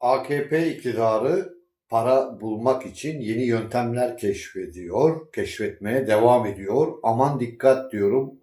AKP iktidarı para bulmak için yeni yöntemler keşfediyor, keşfetmeye devam ediyor. Aman dikkat diyorum.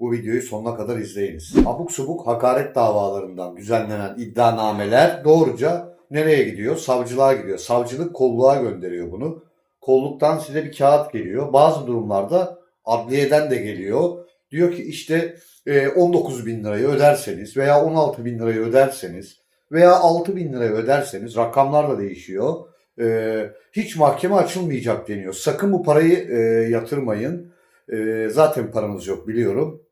Bu videoyu sonuna kadar izleyiniz. Abuk subuk hakaret davalarından düzenlenen iddianameler doğruca nereye gidiyor? Savcılığa gidiyor. Savcılık kolluğa gönderiyor bunu. Kolluktan size bir kağıt geliyor. Bazı durumlarda adliyeden de geliyor. Diyor ki işte e, 19 bin lirayı öderseniz veya 16 bin lirayı öderseniz veya 6 bin lirayı öderseniz rakamlar da değişiyor. E, hiç mahkeme açılmayacak deniyor. Sakın bu parayı e, yatırmayın. E, zaten paranız yok biliyorum.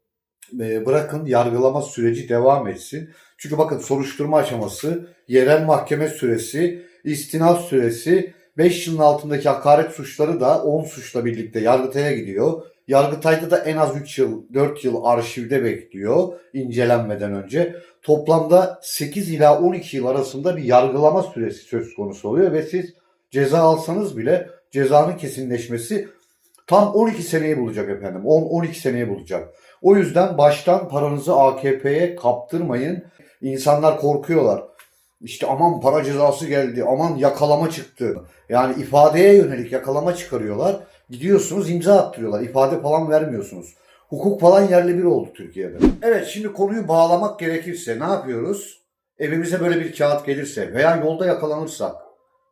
E, bırakın yargılama süreci devam etsin. Çünkü bakın soruşturma aşaması, yerel mahkeme süresi, istinaf süresi, 5 yılın altındaki hakaret suçları da 10 suçla birlikte Yargıtay'a gidiyor. Yargıtay'da da en az 3 yıl, 4 yıl arşivde bekliyor incelenmeden önce. Toplamda 8 ila 12 yıl arasında bir yargılama süresi söz konusu oluyor ve siz ceza alsanız bile cezanın kesinleşmesi tam 12 seneyi bulacak efendim. 10-12 seneyi bulacak. O yüzden baştan paranızı AKP'ye kaptırmayın. İnsanlar korkuyorlar. İşte aman para cezası geldi, aman yakalama çıktı. Yani ifadeye yönelik yakalama çıkarıyorlar. Gidiyorsunuz imza attırıyorlar. İfade falan vermiyorsunuz. Hukuk falan yerli bir oldu Türkiye'de. Evet şimdi konuyu bağlamak gerekirse ne yapıyoruz? Evimize böyle bir kağıt gelirse veya yolda yakalanırsak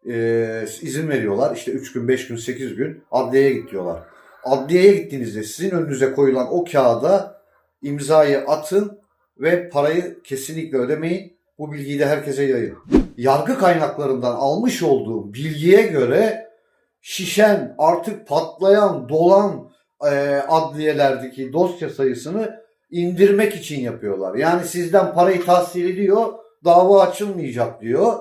e, izin veriyorlar. İşte 3 gün, 5 gün, 8 gün adliyeye git diyorlar. Adliyeye gittiğinizde sizin önünüze koyulan o kağıda imzayı atın ve parayı kesinlikle ödemeyin. Bu bilgiyi de herkese yayın. Yargı kaynaklarından almış olduğum bilgiye göre şişen, artık patlayan, dolan e, adliyelerdeki dosya sayısını indirmek için yapıyorlar. Yani sizden parayı tahsil ediyor, dava açılmayacak diyor.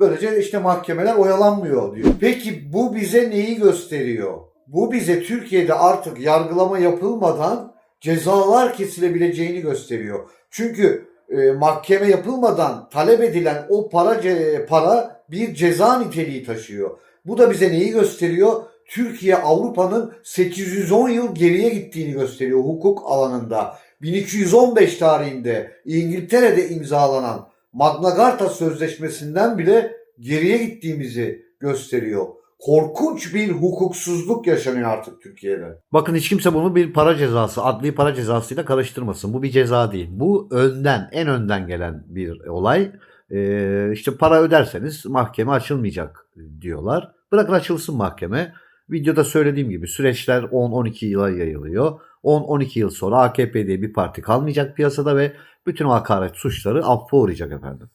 Böylece işte mahkemeler oyalanmıyor diyor. Peki bu bize neyi gösteriyor? Bu bize Türkiye'de artık yargılama yapılmadan cezalar kesilebileceğini gösteriyor. Çünkü e, mahkeme yapılmadan talep edilen o para ce- para bir ceza niteliği taşıyor. Bu da bize neyi gösteriyor? Türkiye Avrupa'nın 810 yıl geriye gittiğini gösteriyor hukuk alanında. 1215 tarihinde İngiltere'de imzalanan Magna Carta Sözleşmesi'nden bile geriye gittiğimizi gösteriyor. Korkunç bir hukuksuzluk yaşanıyor artık Türkiye'de. Bakın hiç kimse bunu bir para cezası, adli para cezasıyla karıştırmasın. Bu bir ceza değil. Bu önden, en önden gelen bir olay. Ee, işte para öderseniz mahkeme açılmayacak diyorlar. Bırakın açılsın mahkeme. Videoda söylediğim gibi süreçler 10-12 yıla yayılıyor. 10-12 yıl sonra AKP diye bir parti kalmayacak piyasada ve bütün hakaret suçları affa uğrayacak efendim.